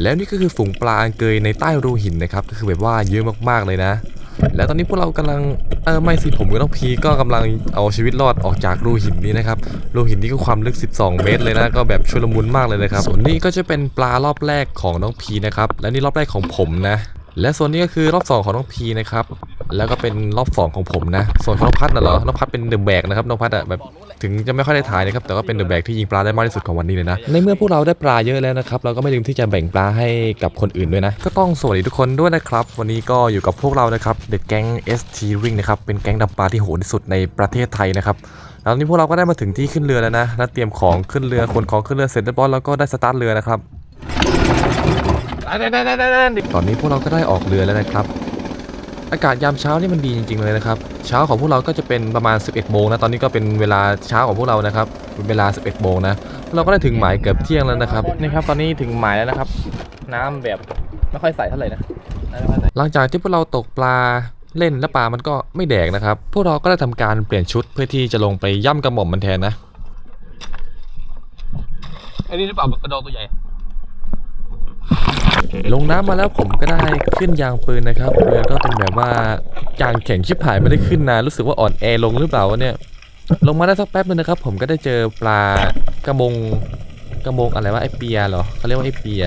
แล้วนี่ก็คือฝูงปลาอังเกยในใต้รูหินนะครับก็คือแบบว่าเยอะมากๆเลยนะ แล้วตอนนี้พวกเรากำลังเออไม่สิผมกับน้องพีก็กำลังเอาชีวิตรอดออกจากรูหินนี้นะครับรูหินนี้ก็ความลึก 12 เมตรเลยนะก็แบบชุลมุนมากเลยนะครับส่วนนี้ก็จะเป็นปลารอบแรกของน้องพีนะครับและนี่รอบแรกของผมนะและส่วนนี้ก็คือรอบสองของน้องพีนะครับ แล้วก็เป็นรอบสองของผมนะ ส่วนของน้องพัดน่ะเหรอ น้องพัดเป็นเดอะแบกนะครับ น้องพัดอะแบบ ถึงจะไม่ค่อยได้ถ่ายนะครับ แต่ว่าเป็นเดอะแบกที่ยิงปลาได้มากที่สุดของวันนี้เลยนะ ในเมื่อพวกเราได้ปลาเยอะแล้วนะครับ เราก็ไม่ลืมที่จะแบ่งปลาให้กับคนอื่นด้วยนะ ก็ต้องสวัสดีทุกคนด้วยนะครับ วันนี้ก็อยู่กับพวกเรานะครับ เดอะแก๊ง ST Ring นะครับ เป็นแก๊งดำปลาที่โหดที่สุดในประเทศไทยนะครับแล้วตอนนี้พวกเราก็ได้มาถึงที่ขึ้นเรือแล้วนะแล้วเตรียมของขึ้นเรือขนของขึ้นเรือเสร็จเรียบร้อยแล้วก็ได้สตาร์ทเรือนะครับตอนนี้พวกเราก็ได้ออกเรือแล้วนะครับ อากาศยามเช้านี่มันดีจริง ๆเลยนะครับ เช้าของพวกเราก็จะเป็นประมาณ 11 โมงนะ ตอนนี้ก็เป็นเวลาเช้าของพวกเรานะครับ เป็นเวลา 11 โมงนะพวกเราก็ได้ถึงหมายเกือบเที่ยงแล้วนะครับ นี่ครับ ตอนนี้ถึงหมายแล้วนะครับ น้ำแบบไม่ค่อยใสเท่าไหร่นะน้ำไม่ค่อยใสหลังจากที่พวกเราตกปลาเล่นและปลามันก็ไม่แดกนะครับ พวกเราก็ได้ทำการเปลี่ยนชุดเพื่อที่จะลงไปย่ำกระหม่อมมันแทนนะอันนี้หรือเปล่ากระดองตัวใหญ่ ลงน้ำมาแล้วผมก็ได้ขึ้นยางปืนนะครับเรือก็เป็นแบบว่ายางแข็งชิบหายไม่ได้ขึ้นนานรู้สึกว่าอ่อนแอลงหรือเปล่าวะเนี่ย ลงมาได้สักแป๊บนึงนะครับ ผมก็ได้เจอปลากระมงกระมงอะไรวะไอเปียเหรอเขาเรียกว่าไอเปีย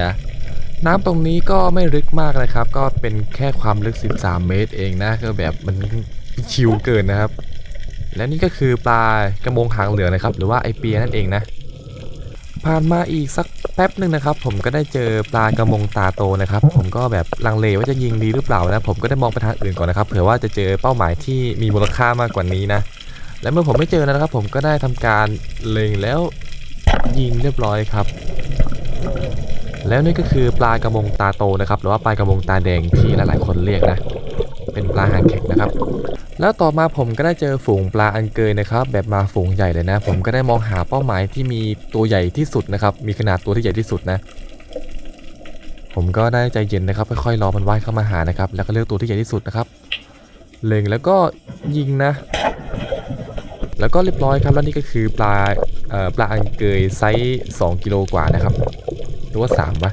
น้ำตรงนี้ก็ไม่ลึกมากนะครับ ก็เป็นแค่ความลึก 13 เมตรเองนะก็แบบมันชิวเกินนะครับ และนี่ก็คือปลากระมงหางเหลืองนะครับ หรือว่าไอเปียนั่นเองนะ ผ่านมาอีกสักแป๊บหนึ่งนะครับ ผมก็ได้เจอปลากระมงตาโตนะครับ ผมก็แบบลังเลว่าจะยิงดีหรือเปล่านะ ผมก็ได้มองไปทางอื่นก่อนนะครับ เผื่อว่าจะเจอเป้าหมายที่มีมูลค่ามากกว่านี้นะ และเมื่อผมไม่เจอนะครับ ผมก็ได้ทำการเล็งแล้วยิงเรียบร้อยครับ แล้วนี่ก็คือปลากระมงตาโตนะครับ หรือว่าปลากระมงตาแดงที่หลายๆคนเรียกนะ เป็นปลาหางแข็งนะครับ แล้วต่อมาผมก็ได้เจอฝูงปลาอังเกยนะครับ แบบมาฝูงใหญ่เลยนะ ผมก็ได้มองหาเป้าหมายที่มีตัวใหญ่ที่สุดนะครับ มีขนาดตัวที่ใหญ่ที่สุดนะ ผมก็ได้ใจเย็นนะครับค่อยๆรอมันว่ายเข้ามาหานะครับ แล้วก็เลือกตัวที่ใหญ่ที่สุดนะครับ เล็งแล้วก็ยิงนะ แล้วก็เรียบร้อยครับแล้วนี่ก็คือปลาปลาอังเกยไซส์2กิโลกว่านะครับหรือว่า3วะ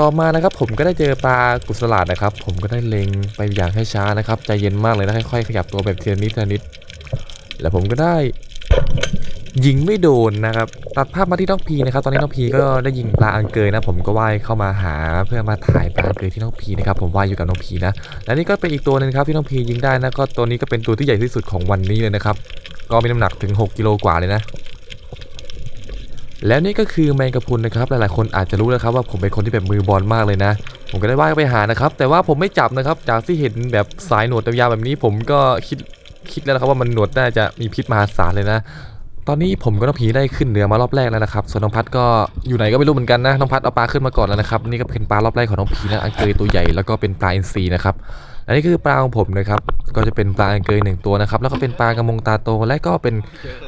ต่อมานะครับผมก็ได้เจอปลากุศลาดนะครับ ผมก็ได้เล็งไปอย่างให้ช้านะครับใจเย็นมากเลยนะค่อยๆขยับตัวแบบทีละนิดทีนิดแล้วผมก็ได้ยิงไม่โดนนะครับตัดภาพมาที่น้องพีนะครับ ตอนนี้น้องพีก็ได้ยิงปลาอังเกยนะ ผมก็ว่ายเข้ามาหาเพื่อมาถ่ายปลาอังเกยที่น้องพีนะครับผมว่ายอยู่กับน้องพีนะและนี่ก็เป็นอีกตัวหนึงครับที่น้องพียิงได้นะก็ตัวนี้ก็เป็นตัวที่ใหญ่ที่สุดของวันนี้เลยนะครับก็มีน้ำหนักถึง 6กิโลกว่าเลยนะ แล้วนี่ก็คือแมงกะพรุนนะครับหลายๆคนอาจจะรู้แล้วครับว่าผมเป็นคนที่แบบมือบอลมากเลยนะ ผมก็ได้ว่ายไปหานะครับ แต่ว่าผมไม่จับนะครับ จากที่เห็นแบบสายหนวดยาวแบบนี้ ผมก็คิดคิดแล้วนะครับว่ามันหนวดน่าจะมีพิษมหาศาลเลยนะ ตอนนี้ผมก็น้องพีได้ขึ้นเรือมารอบแรกแล้วนะครับ ส่วนน้องพัดก็อยู่ไหนก็ไม่รู้เหมือนกันนะน้องพัดเอาปลาขึ้นมาก่อนแล้วนะครับนี่ก็เป็นปลารอบแรกของน้องพีนะอังเกยตัวใหญ่แล้วก็เป็นปลาอินทรีนะครับและนี่คือปลาของผมนะครับ ก็จะเป็นปลาอังเกยหนึ่งตัวนะครับ แล้วก็เป็นปลากระมงตาโตและก็เป็น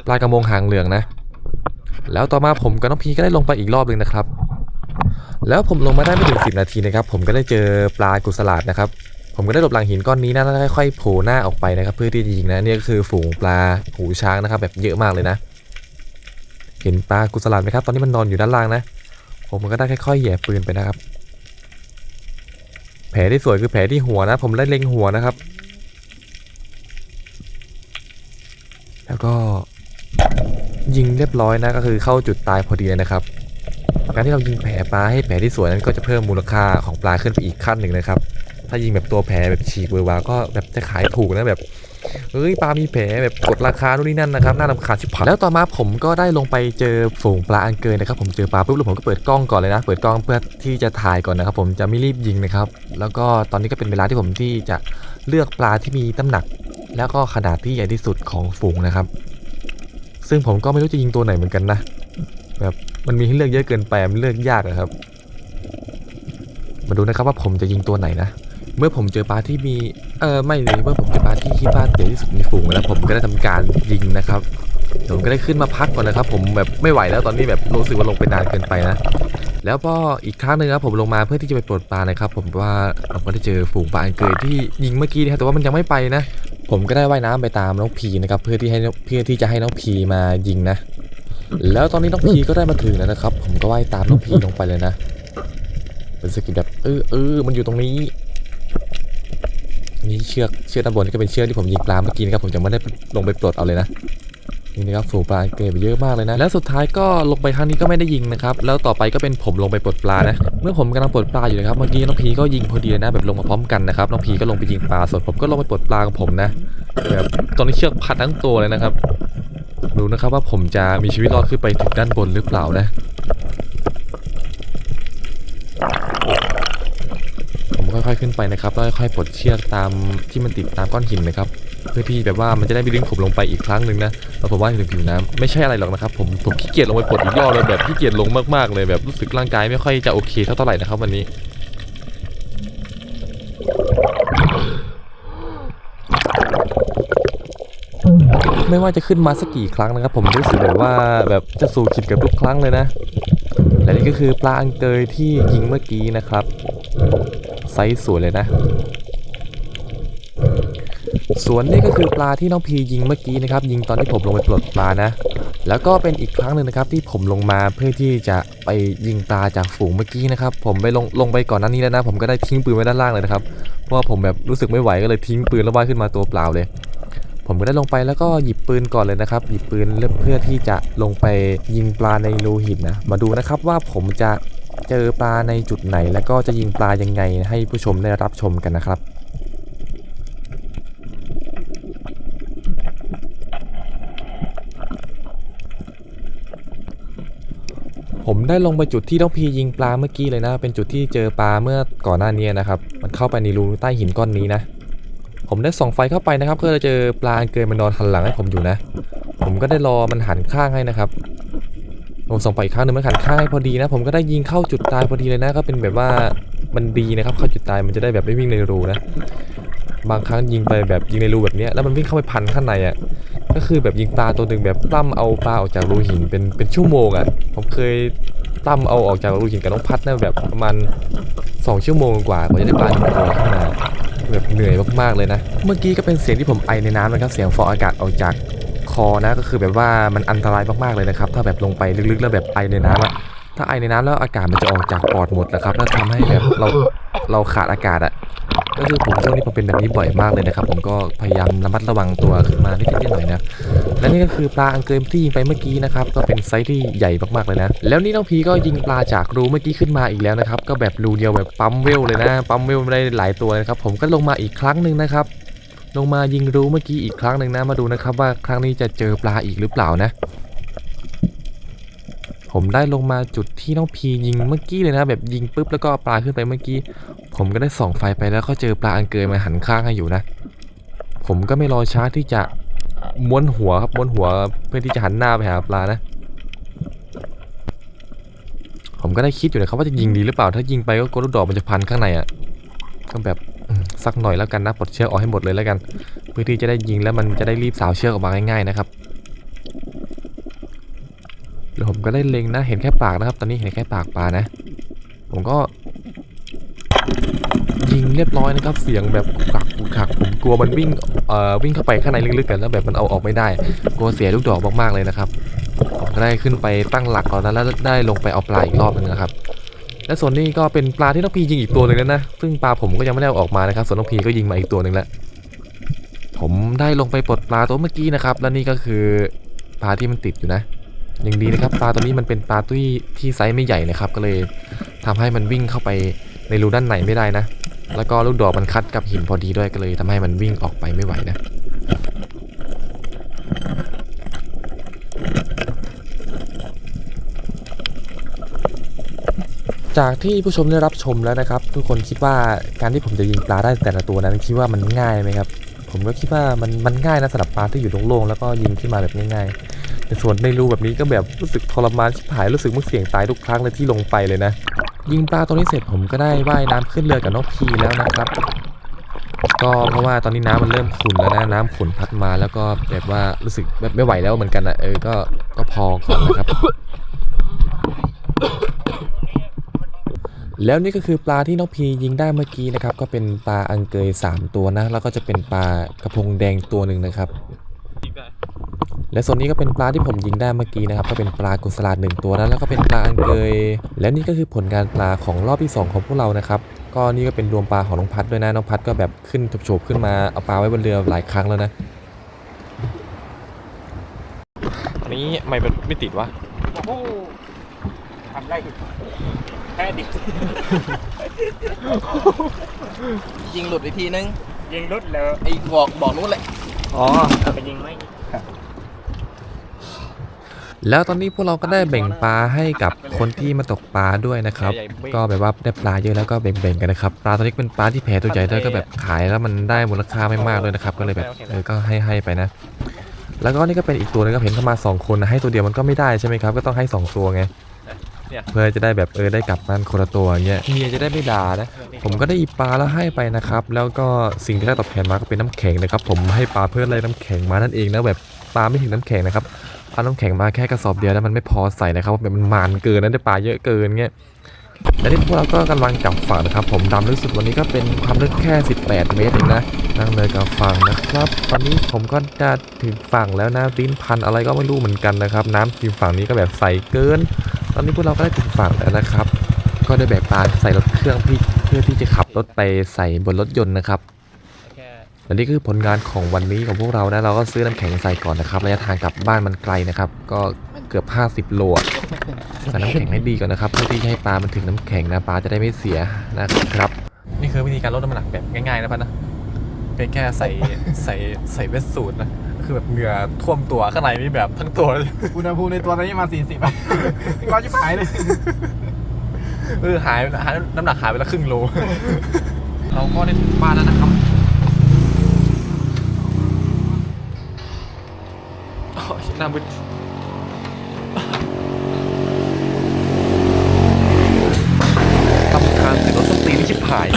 ปลากระมงหางเหลืองนะ แล้วต่อมาผมกับน้องพีก็ได้ลงไปอีกรอบหนึ่งนะครับ แล้วผมลงมาได้ไม่ถึง10นาทีนะครับ ผมก็ได้เจอปลากุศลาดนะครับ ผมก็ได้หลบหลังหินก้อนนี้นะแล้วค่อยๆโผล่หน้าออกไปนะครับ เพื่อที่จะยิงนะนี่ก็คือฝูงปลาหูช้างนะครับ แบบเยอะมากเลยนะ เห็นปลากุศลาดไหมครับ ตอนนี้มันนอนอยู่ด้านล่างนะ ผมก็ได้ค่อยๆแหย่ปืนไปนะครับ แผลที่สวยคือแผลที่หัวนะ ผมได้เล็งหัวนะครับ แล้วก็ ยิงเรียบร้อยนะก็คือเข้าจุดตายพอดีเลยนะครับการที่เรายิงแผลปลาให้แผลที่สวยนั้นก็จะเพิ่มมูลค่าของปลาขึ้นไปอีกขั้นหนึ่งนะครับ ถ้ายิงแบบตัวแผลแบบฉีกเวอร์วาก็แบบจะขายถูกนะแบบเฮ้ยปลา มีแผลแบบกดราคาโน่นนี่นั่นนะครับน่ารำคาญชิบหายแล้วต่อมาผมก็ได้ลงไปเจอฝูงปลาอังเกยนะครับ ผมเจอปลาปุ๊บแล้วผมก็เปิดกล้องก่อนเลยนะ เปิดกล้องเพื่อที่จะถ่ายก่อนนะครับ ผมจะไม่รีบยิงนะครับ แล้วก็ตอนนี้ก็เป็นเวลาที่ผมที่จะเลือกปลาที่มีน้ำหนัก แล้วก็ขนาดที่ใหญ่ที่สุดของฝูงนะครับ ซึ่งผมก็ไม่รู้จะยิงตัวไหนเหมือนกันนะแบบมันมีให้เลือกเยอะเกินไปมันเลือกยากอะครับ มาดูนะครับว่าผมจะยิงตัวไหนนะเมื่อผมเจอปลาที่มีเออไม่เลยเมื่อผมเจอปลาที่คิดว่าใหญ่ที่สุดในฝูงแล้วผมก็ได้ทำการยิงนะครับผมก็ได้ขึ้นมาพักก่อนนะครับ ผมแบบไม่ไหวแล้วตอนนี้แบบรู้สึกว่าลงไปนานเกินไปนะแล้วก็อีกครั้งหนึ่งครับผมลงมาเพื่อที่จะไปปลดปลานะครับ ผมว่าเราก็ได้เจอฝูงปลาอันเกยที่ยิงเมื่อกี้นะครับแต่ว่ามันยังไม่ไปนะ ผมก็ได้ว่ายน้ำไปตามน้องพีนะครับเพื่อที่ให้เพื่อที่จะให้น้องพีมายิงนะ แล้วตอนนี้น้องพีก็ได้มาถึงแล้วนะครับ ผมก็ว่ายตามน้องพีลงไปเลยนะเป็นสกิลแบบเออเออมันอยู่ตรงนี้นี่เชือกเชือกด้านบนนี่ก็เป็นเชือกที่ผมยิงปลาเมื่อกี้นะครับผมยังไม่ได้ลงไปปลดเอาเลยนะ นี่นะครับฝูงปลาเกยไปเยอะมากเลยนะ แล้วสุดท้ายก็ลงไปครั้งนี้ก็ไม่ได้ยิงนะครับ แล้วต่อไปก็เป็นผมลงไปปลดปลานะ เมื่อผมกำลังปลดปลาอยู่นะครับ เมื่อกี้น้องพีก็ยิงพอดียนะ แบบลงมาพร้อมกันนะครับ น้องพีก็ลงไปยิงปลาส่วนผมก็ลงไปปลดปลาของผมนะ แบบตอนนี้เชือกพัดทั้งตัวเลยนะครับ ดูนะครับว่าผมจะมีชีวิตรอดขึ้นไปถึงด้านบนหรือเปล่านะ ค่อยๆขึ้นไปนะครับแล้วค่อยๆปลดเชือกตามที่มันติดตามก้อนหินนะครับ เพื่อที่แบบว่ามันจะได้ไม่ดึงผมลงไปอีกครั้งหนึ่งนะแล้วผมว่าถึงผิวน้ำไม่ใช่อะไรหรอกนะครับผมผมขี้เกียจลงไปปลดอีกรอบเลยแบบขี้เกียจลงมากๆเลยแบบรู้สึกร่างกายไม่ค่อยจะโอเคเท่าไหร่นะครับวันนี้ไม่ว่าจะขึ้นมาสักกี่ครั้งนะครับ ผมรู้สึกแบบว่าแบบจะสู่ขิดกับทุกครั้งเลยนะ และนี่ก็คือปลาอังเกยที่ยิงเมื่อกี้นะครับ ไซส์สวยเลยนะส่วนนี่ก็คือปลาที่น้องพียิงเมื่อกี้นะครับยิงตอนที่ผมลงไปปลดปลานะ แล้วก็เป็นอีกครั้งหนึ่งนะครับที่ผมลงมาเพื่อที่จะไปยิงปลาจากฝูงเมื่อกี้นะครับ ผมไปลงลงไปก่อนหน้านี้แล้วนะ ผมก็ได้ทิ้งปืนไว้ด้านล่างเลยนะครับเพราะว่าผมแบบรู้สึกไม่ไหวก็เลยทิ้งปืนแล้วว่ายขึ้นมาตัวเปล่าเลย ผมก็ได้ลงไปแล้วก็หยิบปืนก่อนเลยนะครับหยิบปืนเพื่อที่จะลงไปยิงปลาในรูหินนะมาดูนะครับว่าผมจะ เจอปลาในจุดไหนแล้วก็จะยิงปลายังไงให้ผู้ชมได้รับชมกันนะครับผมได้ลงไปจุดที่น้องพียิงปลาเมื่อกี้เลยนะ เป็นจุดที่เจอปลาเมื่อก่อนหน้านี้นะครับ มันเข้าไปในรูใต้หินก้อนนี้นะ ผมได้ส่องไฟเข้าไปนะครับเพื่อจะเจอปลาเกยมันนอนหันหลังให้ผมอยู่นะ ผมก็ได้รอมันหันข้างให้นะครับ ผมส่องไปอีกครั้งหนึงมันหันข้างให้พอดีนะ ผมก็ได้ยิงเข้าจุดตายพอดีเลยนะ ก็เป็นแบบว่ามันดีนะครับ เข้าจุดตายมันจะได้แบบไม่วิ่งในรูนะ บางครั้งยิงไปแบบยิงในรูแบบนี้แล้วมันวิ่งเข้าไปพันข้างในอะ ก็คือแบบยิงปลาตัวหนึ่งแบบปล้ำเอาปลาออกจากรูหินเป็นเป็นชั่วโมงอะ ผมเคยปล้ำเอาออกจากรูหินกับน้องพัดนะแบบประมาณสองชั่วโมงกว่ากว่าจะได้ปลาหนึ่งตัวขึ้นมาแบบเหนื่อยมากๆเลยนะ เมื่อกี้ก็เป็นเสียงที่ผมไอในน้ำนะครับ เสียงฟองอากาศออกจาก อนะก็คือแบบว่ามันอันตรายมากๆเลยนะครับ ถ้าแบบลงไปลึกๆแล้วแบบไอในน้ำอะถ้าไอในน้ำแล้วอากาศมันจะออกจากปอดหมดนะครับแล้วทำให้แบบเราเราขาดอากาศอะก็คือผมช่วงนี้ผมเป็นแบบนี้บ่อยมากเลยนะครับ ผมก็พยายามระมัดระวังตัวขึ้นมานิดๆหน่อยๆนะ และนี่ก็คือปลาอังเกิมที่ยิงไปเมื่อกี้นะครับ ก็เป็นไซส์ที่ใหญ่มากๆเลยนะ แล้วนี่น้องพีก็ยิงปลาจากรูเมื่อกี้ขึ้นมาอีกแล้วนะครับ ก็แบบรูเดียวแบบปั๊มเวลเลยนะ ปั๊มเวลไม่ได้หลายตัวนะครับ ผมก็ลงมาอีกครั้งหนึ่งนะครับ ลงมายิงรู้เมื่อกี้อีกครั้งหนึ่งนะมาดูนะครับว่าครั้งนี้จะเจอปลาอีกหรือเปล่านะ ผมได้ลงมาจุดที่น้องพียิงเมื่อกี้เลยนะ แบบยิงปุ๊บแล้วก็ปลาขึ้นไปเมื่อกี้ ผมก็ได้ส่องไฟไปแล้วก็เจอปลาอังเกยมาหันข้างให้อยู่นะ ผมก็ไม่รอช้าที่จะม้วนหัวครับม้วนหัวเพื่อที่จะหันหน้าไปหาปลานะ ผมก็ได้คิดอยู่นะครับว่าจะยิงดีหรือเปล่า ถ้ายิงไปก็กลัวลูกดอกมันจะพันข้างในอะก็แบบ สักหน่อยแล้วกันนะปลดเชือกออกให้หมดเลยแล้วกัน เพื่อที่จะได้ยิงแล้วมันจะได้รีบสาวเชือกออกมาง่ายๆนะครับแล้วผมก็ได้เล็งนะเห็นแค่ปากนะครับ ตอนนี้เห็นแค่ปากปลานะ ผมก็ ยิงเรียบร้อยนะครับ เสียงแบบกักกุกักผมกลัวมันวิ่งเอ่อวิ่งเข้าไปข้างในลึกๆกันแล้วแบบมันเอาออกไม่ได้ กลัวเสียลูกดอกมากๆเลยนะครับผมก็ได้ขึ้นไปตั้งหลักก่อนนะแล้วได้ลงไปเอาปลาอีกรอบนึงนะครับ และส่วนนี้ก็เป็นปลาที่น้องพียิงอีกตัวหนึ่งแล้วนะ ซึ่งปลาผมก็ยังไม่ได้ออกมานะครับ ส่วนน้องพีก็ยิงมาอีกตัวหนึ่งแล้ว ผมได้ลงไปปลดปลาตัวเมื่อกี้นะครับ และนี่ก็คือปลาที่มันติดอยู่นะ ยังดีนะครับ ปลาตัวนี้มันเป็นปลาที่ที่ไซส์ไม่ใหญ่นะครับ ก็เลยทำให้มันวิ่งเข้าไปในรูด้านในไม่ได้นะ แล้วก็ลูกดอกมันคัดกับหินพอดีด้วย ก็เลยทำให้มันวิ่งออกไปไม่ไหวนะ จากที่ผู้ชมได้รับชมแล้วนะครับ ทุกคนคิดว่าการที่ผมจะยิงปลาได้แต่ละตัวนั้นคิดว่ามันง่ายไหมครับ ผมก็คิดว่ามันมันง่ายนะสำหรับปลาที่อยู่โล่งๆแล้วก็ยิงขึ้นมาแบบง่ายๆแต่ส่วนในรูแบบนี้ก็แบบรู้สึกทรมานชิบหายรู้สึกมันเสี่ยงตายทุกครั้งเลยที่ลงไปเลยนะ ยิงปลาตัวนี้เสร็จผมก็ได้ว่ายน้ำขึ้นเรือกับนกพีแล้วนะครับ ก็เพราะว่าตอนนี้น้ำมันเริ่มขุ่นแล้วนะน้ำขุ่นพัดมาแล้วก็แบบว่ารู้สึกแบบไม่ไหวแล้วเหมือนกันอะเออก็ก็พอก่อนนะครับ แล้วนี่ก็คือปลาที่น้องพียิงได้เมื่อกี้นะครับ ก็เป็นปลาอังเกย 3 ตัวนะ แล้วก็จะเป็นปลากระพงแดงตัวหนึ่งนะครับ และส่วนนี้ก็เป็นปลาที่ผมยิงได้เมื่อกี้นะครับ ก็เป็นปลากุศลาหนึ่งตัวนะแล้วก็เป็นปลาอังเกย และนี่ก็คือผลงานปลาของรอบที่ 2 ของพวกเรานะครับ ก็นี่ก็เป็นรวมปลาของน้องพัดด้วยนะ น้องพัดก็แบบขึ้นโฉบๆขึ้นมาเอาปลาไว้บนเรือหลายครั้งแล้วนะอันนี้ไม่เป็นไม่ติดวะโอ้โห ทำได้แค่ดิยิงหลุดไปทีนึงยิงรุดเลยไอ้บอกบอกนู้นเลยอ๋อเอาไปยิงไหมแล้วตอนนี้พวกเราก็ได้แบ่งปลาให้กับคนที่มาตกปลาด้วยนะครับ ก็แบบว่าได้ปลาเยอะแล้วก็แบ่งๆกันนะครับ ปลาตัวนี้เป็นปลาที่แพ้ตัวใหญ่ด้วยก็แบบขายแล้วมันได้มูลค่าไม่มากเลยนะครับ ก็เลยแบบเออก็ให้ให้ไปนะ แล้วก็นี่ก็เป็นอีกตัวนึงก็เห็นเข้ามาสองคนนะให้ตัวเดียวมันก็ไม่ได้ใช่ไหมครับ ก็ต้องให้สองตัวไง เพื่อจะได้แบบเออได้กลับบ้านคนละตัวอย่างเงี้ยเมียจะได้ไม่ด่านะผมก็ได้อีปลาแล้วให้ไปนะครับ แล้วก็สิ่งที่ได้ตอบแทนมาก็เป็นน้ำแข็งนะครับ ผมให้ปลาเพื่ออะไรน้ำแข็งมานั่นเองนะแบบปลาไม่ถึงน้ำแข็งนะครับเอาน้ำแข็งมาแค่กระสอบเดียวแล้วมันไม่พอใส่นะครับแบบมันมานเกินนะได้ปลาเยอะเกินเงี้ยและที่พวกเราก็กำลังจับฝั่งนะครับ ผมดำลึกสุดวันนี้ก็เป็นความลึกแค่ 18 เมตรเองนะนั่งเลยกับฝั่งนะครับตอนนี้ผมก็จะถึงฝั่งแล้วนะลิ้นพันอะไรก็ไม่รู้เหมือนกันนะครับ น้ำทีมฝั่งนี้ก็แบบใสเกิน ตอนนี้พวกเราก็ได้ถึงฝั่งแล้วนะครับ ก็ได้แบกปลาใส่รถเครื่องเพื่อเพื่อที่จะขับรถไปใส่บนรถยนต์นะครับและนี่คือผลงานของวันนี้ของพวกเรานะ เราก็ซื้อน้ำแข็งใส่ก่อนนะครับระยะทางกลับบ้านมันไกลนะครับ ก็เกือบ 50 โลใส่น้ำแข็งให้ดีก่อนนะครับเพื่อที่ให้ปลามันถึงน้ำแข็งนะปลาจะได้ไม่เสียนะครับ นี่คือวิธีการลดน้ำหนักแบบง่ายๆนะพัดนะ เป็นแค่ใส่ใส่ใส่เวสสูตรนะ คือแบบเหงื่อท่วมตัวข้างในนี่แบบทั้งตัวเลยอุณหภูมิในตัวตอนนี้มา40อะร้อนชิบหายเลยเออหายหายน้ำหนักหายไปละครึ่งโล เราก็ได้ถึงบ้านแล้วนะครับโอ้ยหน้ามึน ตำคาญเสียงรถสตีนี่ชิบหาย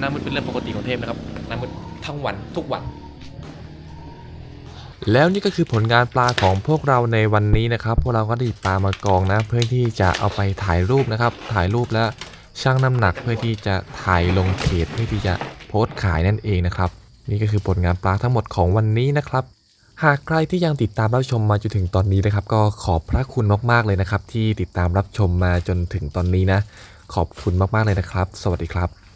หน้ามึน เทพนะครับน้ามึนทั้งวันทุกวัน แล้วนี่ก็คือผลงานปลาของพวกเราในวันนี้นะครับ พวกเราก็ได้ปลามากองนะ เพื่อที่จะเอาไปถ่ายรูปนะครับ ถ่ายรูปแล้วชั่งน้ำหนักเพื่อที่จะถ่ายลงเพจเพื่อที่จะโพสต์ขายนั่นเองนะครับ นี่ก็คือผลงานปลาทั้งหมดของวันนี้นะครับหากใครที่ยังติดตามรับชมมาจนถึงตอนนี้นะครับ ก็ขอบพระคุณมากๆเลยนะครับ ที่ติดตามรับชมมาจนถึงตอนนี้นะ ขอบคุณมากๆเลยนะครับ สวัสดีครับ